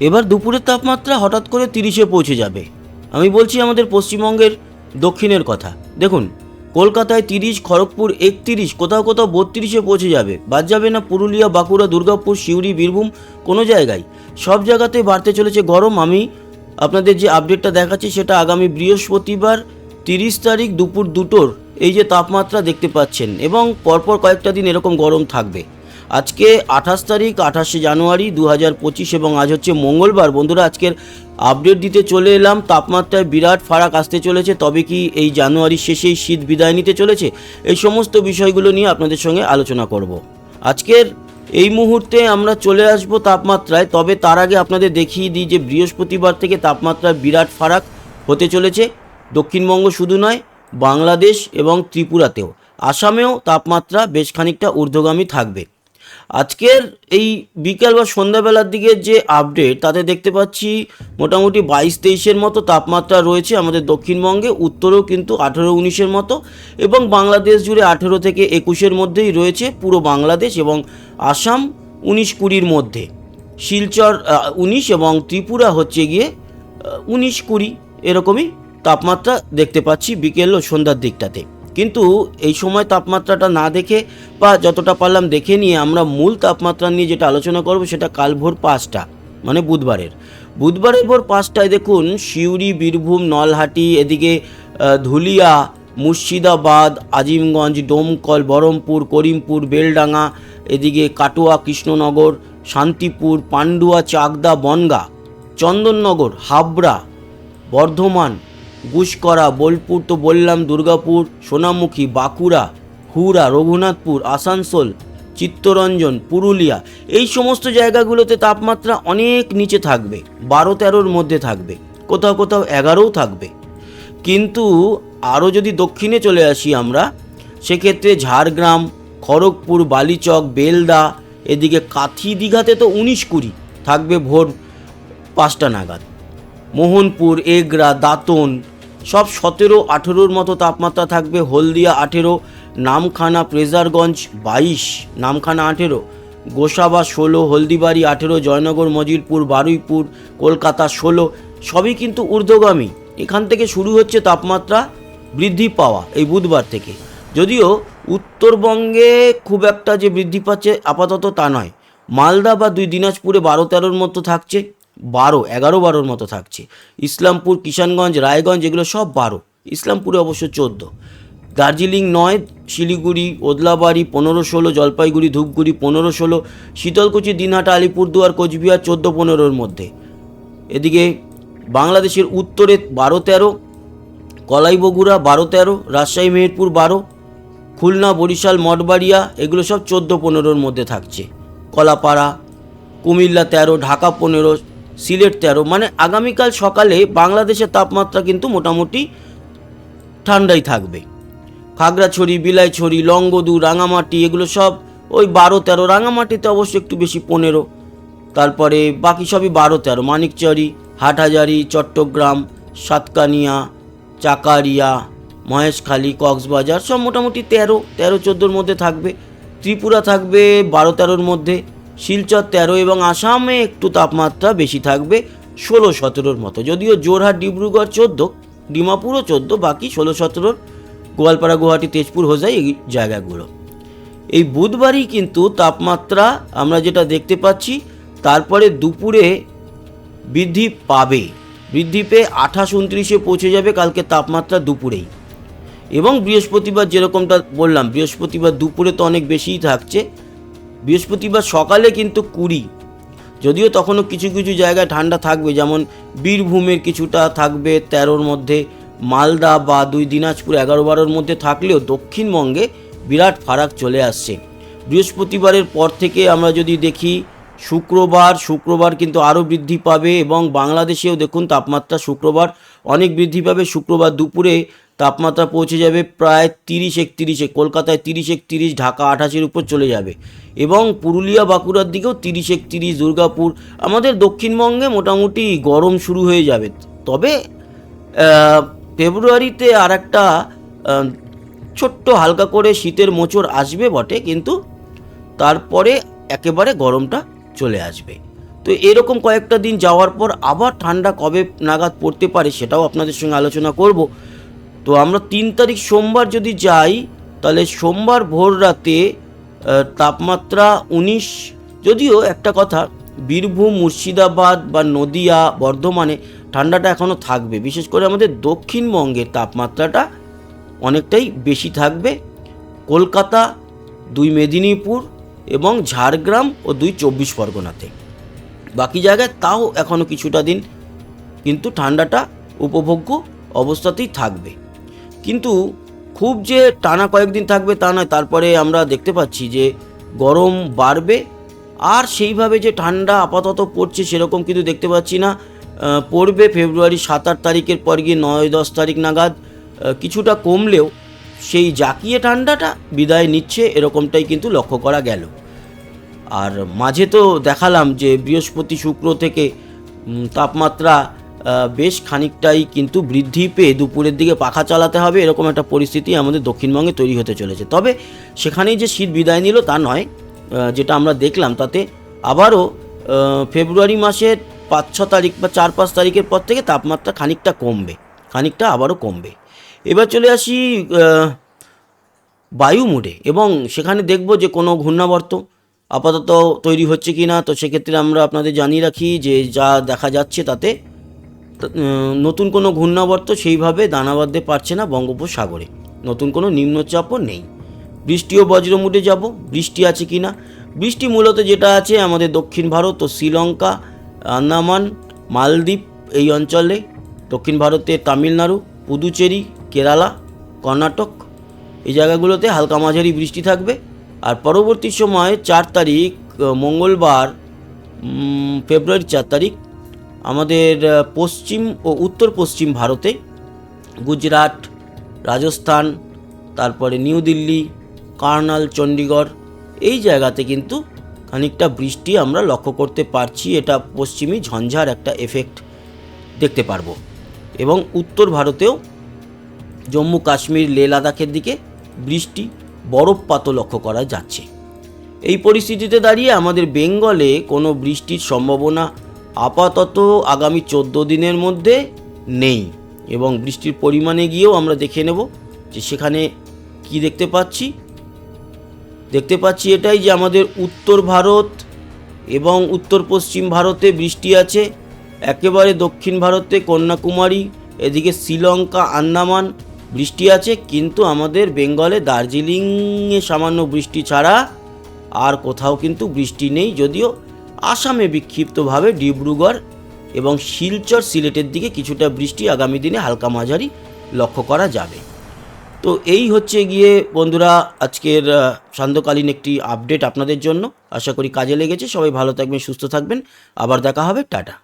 এবার দুপুরের তাপমাত্রা হঠাৎ করে তিরিশে পৌঁছে যাবে। আমি বলছি আমাদের পশ্চিমবঙ্গের দক্ষিণের কথা। দেখুন, কলকাতায় তিরিশ, খড়গপুর একত্রিশ, কোথাও কোথাও বত্রিশে পৌঁছে যাবে। বাদ যাবে না পুরুলিয়া, বাঁকুড়া, দুর্গাপুর, সিউড়ি, বীরভূম, কোনো জায়গায়। সব জায়গাতে বাড়তে চলেছে গরম। আমি আপনাদের যে আপডেটটা দেখাচ্ছি সেটা আগামী বৃহস্পতিবার তিরিশ তারিখ দুপুর দুটোর এই যে তাপমাত্রা দেখতে পাচ্ছেন এবং পরপর কয়েকটা দিন এরকম গরম থাকবে। আজকে আঠাশ তারিখ, আঠাশে জানুয়ারি দু হাজার পঁচিশ এবং আজ হচ্ছে মঙ্গলবার। বন্ধুরা, আজকের আপডেট দিতে চলে এলাম। তাপমাত্রায় বিরাট ফারাক আসতে চলেছে, তবে কি এই জানুয়ারির শেষেই শীত বিদায় নিতে চলেছে? এই সমস্ত বিষয়গুলো নিয়ে আপনাদের সঙ্গে আলোচনা করব। আজকের এই মুহূর্তে আমরা চলে আসব তাপমাত্রায়, তবে তার আগে আপনাদের দেখিয়ে দিই যে বৃহস্পতিবার থেকে তাপমাত্রার বিরাট ফারাক হতে চলেছে। দক্ষিণবঙ্গ শুধু নয়, বাংলাদেশ এবং ত্রিপুরাতেও। আসামেও তাপমাত্রা বেশ খানিকটা ঊর্ধ্বগামী থাকবে। আজকের এই বিকাল বা সন্ধ্যাবেলার দিকে যে আপডেট তাতে দেখতে পাচ্ছি মোটামুটি বাইশ তেইশের মতো তাপমাত্রা রয়েছে আমাদের দক্ষিণবঙ্গে, উত্তরেও কিন্তু আঠেরো উনিশের মতো এবং বাংলাদেশ জুড়ে আঠেরো থেকে একুশের মধ্যেই রয়েছে পুরো বাংলাদেশ এবং আসাম উনিশ কুড়ির মধ্যে। শিলচর উনিশ এবং ত্রিপুরা হচ্ছে গিয়ে উনিশ কুড়ি এরকমই তাপমাত্রা দেখতে পাচ্ছি বিকেল ও সন্ধ্যার দিকটাতে। কিন্তু এই সময় তাপমাত্রাটা না দেখে বা যতটা পারলাম দেখে নিয়ে আমরা মূল তাপমাত্রা নিয়ে যেটা আলোচনা করব সেটা কাল ভোর পাঁচটা মানে বুধবারের। বুধবারের ভোর পাঁচটায় দেখুন সিউড়ি, বীরভূম, নলহাটি, এদিকে ধুলিয়া, মুর্শিদাবাদ, আজিমগঞ্জ, ডোমকল বহরমপুর করিমপুর, বেলডাঙ্গা, এদিকে কাটোয়া, কৃষ্ণনগর, শান্তিপুর, পান্ডুয়া, চাকদা, বনগা, চন্দননগর, হাবড়া, বর্ধমান গুসকরা বোলপুর তো বললাম দুর্গাপুর, সোনামুখী, বাঁকুড়া হুরা রঘুনাথপুর, আসানসোল, চিত্তরঞ্জন, পুরুলিয়া, এই সমস্ত জায়গাগুলোতে তাপমাত্রা অনেক নিচে থাকবে, বারো তেরোর মধ্যে থাকবে, কোথাও কোথাও এগারোও থাকবে। কিন্তু আরও যদি দক্ষিণে চলে আসি আমরা, সেক্ষেত্রে ঝাড়গ্রাম, খড়গপুর, বালিচক, বেলদা, এদিকে কাথি দীঘাতে তো উনিশ কুড়ি, থাকবে ভোর পাঁচটা নাগাদ। মোহনপুর, এগরা, দাঁতন, সব সতেরো, আঠেরোর মতো তাপমাত্রা থাকবে। হলদিয়া, আঠেরো, নামখানা, প্রেজারগঞ্জ, বাইশ, নামখানা, আঠেরো, গোসাবা, ষোলো, হলদিবাড়ি, আঠেরো, জয়নগর মজিরপুর বারুইপুর, কলকাতা, ষোলো, সবই কিন্তু ঊর্ধ্বগামী। এখান থেকে শুরু হচ্ছে তাপমাত্রা বৃদ্ধি পাওয়া এই বুধবার থেকে। যদিও উত্তরবঙ্গে খুব একটা যে বৃদ্ধি পাচ্ছে আপাতত তা নয়। মালদা বা দুই দিনাজপুরে বারো তেরোর মতো থাকছে। বারো, এগারো বারোর মতো থাকছে। ইসলামপুর, কিষানগঞ্জ, রায়গঞ্জ, এগুলো সব বারো। ইসলামপুরে অবশ্য চোদ্দ। দার্জিলিং নয়, শিলিগুড়ি, ওদলাবাড়ি পনেরো ষোলো, জলপাইগুড়ি, ধূপগুড়ি পনেরো ষোলো, শীতলকুচি, দিনহাটা, আলিপুরদুয়ার, কোচবিহার চোদ্দ পনেরোর মধ্যে। এদিকে বাংলাদেশের উত্তরে বারো তেরো কলাই বগুড়া বারো তেরো, রাজশাহী, মেহেরপুর বারো, খুলনা, বরিশাল, মঠবাড়িয়া, এগুলো সব চোদ্দ পনেরোর মধ্যে থাকছে। কলাপাড়া, কুমিল্লা তেরো, ঢাকা পনেরো সিলেট তেরো। মানে আগামীকাল সকালে বাংলাদেশের তাপমাত্রা কিন্তু মোটামুটি ঠান্ডাই থাকবে। খাগড়াছড়ি, বিলাইছড়ি, লংগদু, রাঙামাটি এগুলো সব ওই বারো তেরো। রাঙামাটিতে অবশ্য একটু বেশি পনেরো। তারপরে বাকি সবই বারো তেরো। মানিকচরি, হাটহাজারি, চট্টগ্রাম, সাতকানিয়া, চাকারিয়া, মহেশখালী, কক্সবাজার সব মোটামুটি তেরো তেরো, চোদ্দোর মধ্যে থাকবে। ত্রিপুরা থাকবে বারো তেরোর মধ্যে। শিলচর তেরো এবং আসামে একটু তাপমাত্রা বেশি থাকবে ষোলো সতেরোর মতো। যদিও জোরহাট, ডিব্রুগড় চোদ্দ, ডিমাপুরও চোদ্দ, বাকি ষোলো সতেরোর গোয়ালপাড়া, গুয়াহাটি, তেজপুর, হোজাই এই জায়গাগুলো। এই বুধবারই কিন্তু তাপমাত্রা আমরা যেটা দেখতে পাচ্ছি, তারপরে দুপুরে বৃদ্ধি পাবে। বৃদ্ধি পেয়ে আঠাশ উনত্রিশে পৌঁছে যাবে কালকে তাপমাত্রা দুপুরেই। এবং বৃহস্পতিবার যেরকমটা বললাম, বৃহস্পতিবার দুপুরে তো অনেক বেশিই থাকছে। বৃহস্পতিবার সকালে কিন্তু কুড়ি। যদিও তখনও কিছু কিছু জায়গায় ঠান্ডা থাকবে, যেমন বীরভূমের কিছুটা থাকবে তেরোর মধ্যে, মালদা বা দুই দিনাজপুর এগারো বারোর মধ্যে থাকলেও দক্ষিণবঙ্গে বিরাট ফারাক চলে আসছে। বৃহস্পতিবারের পর থেকে আমরা যদি দেখি, শুক্রবার শুক্রবার কিন্তু আরও বৃদ্ধি পাবে এবং বাংলাদেশেও দেখুন তাপমাত্রা শুক্রবার অনেক বৃদ্ধি পাবে। শুক্রবার দুপুরে তাপমাত্রা পৌঁছে যাবে প্রায় তিরিশ একতিরিশে। কলকাতায় তিরিশ একতিরিশ, ঢাকা আঠাশের উপর চলে যাবে। এবং পুরুলিয়া বাঁকুড়ার দিকেও তিরিশ একতিরিশ, দুর্গাপুর, আমাদের দক্ষিণবঙ্গে মোটামুটি গরম শুরু হয়ে যাবে। তবে ফেব্রুয়ারিতে আর একটা ছোট্ট হালকা করে শীতের মোচড় আসবে বটে, কিন্তু তারপরে একেবারে গরমটা চলে আসবে। তো এরকম কয়েকটা দিন যাওয়ার পর আবার ঠান্ডা কবে নাগাদ পড়তে পারে সেটাও আপনাদের সঙ্গে আলোচনা করব। তো আমরা তিন তারিখ সোমবার যদি যাই, তাহলে সোমবার ভোর রাতে তাপমাত্রা উনিশ। যদিও একটা কথা, বীরভূম, মুর্শিদাবাদ বা নদিয়া, বর্ধমানে ঠান্ডাটা এখনও থাকবে। বিশেষ করে আমাদের দক্ষিণবঙ্গের তাপমাত্রাটা অনেকটাই বেশি থাকবে। কলকাতা, দুই মেদিনীপুর এবং ঝাড়গ্রাম ও দুই চব্বিশ পরগনাতে বাকি জায়গায় তাও এখনও কিছুটা দিন। কিন্তু ঠান্ডাটা উপভোগ্য অবস্থাতেই থাকবে। কিন্তু খুব যে টানা কয়েকদিন থাকবে তা নয়, তারপরে আমরা দেখতে পাচ্ছি যে গরম বাড়বে আর সেইভাবে যে ঠান্ডা আপাতত পড়ছে সেরকম কিন্তু দেখতে পাচ্ছি না। পড়বে ফেব্রুয়ারি সাত আট তারিখের পর গিয়ে নয় দশ তারিখ নাগাদ। কিছুটা কমলেও সেই জাকিয়ে ঠান্ডাটা বিদায় নিচ্ছে, এরকমটাই কিন্তু লক্ষ্য করা গেল। আর মাঝে তো দেখালাম যে বৃহস্পতি শুক্র থেকে তাপমাত্রা বেশ খানিকটাই কিন্তু বৃদ্ধি পেয়ে দুপুরের দিকে পাখা চালাতে হবে, এরকম একটা পরিস্থিতি আমাদের দক্ষিণবঙ্গে তৈরি হতে চলেছে। তবে সেখানেই যে শীত বিদায় নিল তা নয় যেটা আমরা দেখলাম তাতে আবারও ফেব্রুয়ারি মাসের পাঁচ ছ তারিখ বা চার পাঁচ তারিখের পর থেকে তাপমাত্রা খানিকটা কমবে, খানিকটা আবারও কমবে। এবার চলে আসি বায়ু মোডে এবং সেখানে দেখব যে কোনো ঘূর্ণাবর্ত আপাতত তৈরি হচ্ছে কি না, তো সেক্ষেত্রে আমরা আপনাদের জানিয়ে রাখি যে যা দেখা যাচ্ছে তাতে নতুন কোনো ঘূর্ণাবর্ত সেইভাবে দানা বাঁধতে পারছে না বঙ্গোপসাগরে। নতুন কোনো নিম্নচাপও নেই। বৃষ্টিও ও বজ্রমুডে যাব, বৃষ্টি আছে কি না? বৃষ্টি মূলত যেটা আছে আমাদের দক্ষিণ ভারত ও শ্রীলঙ্কা, আন্দামান, মালদ্বীপ এই অঞ্চলে, দক্ষিণ ভারতে তামিলনাড়ু, পুদুচেরি, কেরালা, কর্ণাটক, এই জায়গাগুলোতে হালকা মাঝারি বৃষ্টি থাকবে। আর পরবর্তী সময়ে চার তারিখ মঙ্গলবার ফেব্রুয়ারি চার তারিখ, আমাদের পশ্চিম ও উত্তর পশ্চিম ভারতে গুজরাট, রাজস্থান, তারপরে নিউ দিল্লি, কার্নাল চণ্ডীগড় এই জায়গাতে কিন্তু খানিকটা বৃষ্টি আমরা লক্ষ্য করতে পারছি। এটা পশ্চিমী ঝঞ্ঝার একটা এফেক্ট দেখতে পারব। এবং উত্তর ভারতেও জম্মু কাশ্মীর লে লাদাখের দিকে বৃষ্টি বরফপাতও লক্ষ্য করা যাচ্ছে। এই পরিস্থিতিতে দাঁড়িয়ে আমাদের বেঙ্গলে কোনো বৃষ্টির সম্ভাবনা আপাতত আগামী চোদ্দ দিনের মধ্যে নেই এবং বৃষ্টির পরিমাণে গিয়েও আমরা দেখে নেব যে সেখানে কি দেখতে পাচ্ছি। দেখতে পাচ্ছি এটাই যে আমাদের উত্তর ভারত এবং উত্তর পশ্চিম ভারতে বৃষ্টি আছে। একেবারে দক্ষিণ ভারতে কন্যাকুমারী, এদিকে শ্রীলঙ্কা, আন্দামান বৃষ্টি আছে, কিন্তু আমাদের বেঙ্গলে দার্জিলিংয়ে সামান্য বৃষ্টি ছাড়া আর কোথাও কিন্তু বৃষ্টি নেই। যদিও আসামে বিক্ষিপ্তভাবে ডিব্রুগড় এবং শিলচর সিলেটের দিকে কিছুটা বৃষ্টি আগামী দিনে হালকা মাঝারি লক্ষ্য করা যাবে। তো এই হচ্ছে গিয়ে বন্ধুরা আজকের সান্ধ্যকালীন একটি আপডেট আপনাদের জন্য। আশা করি কাজে লেগেছে। সবাই ভালো থাকবেন, সুস্থ থাকবেন। আবার দেখা হবে। টাটা।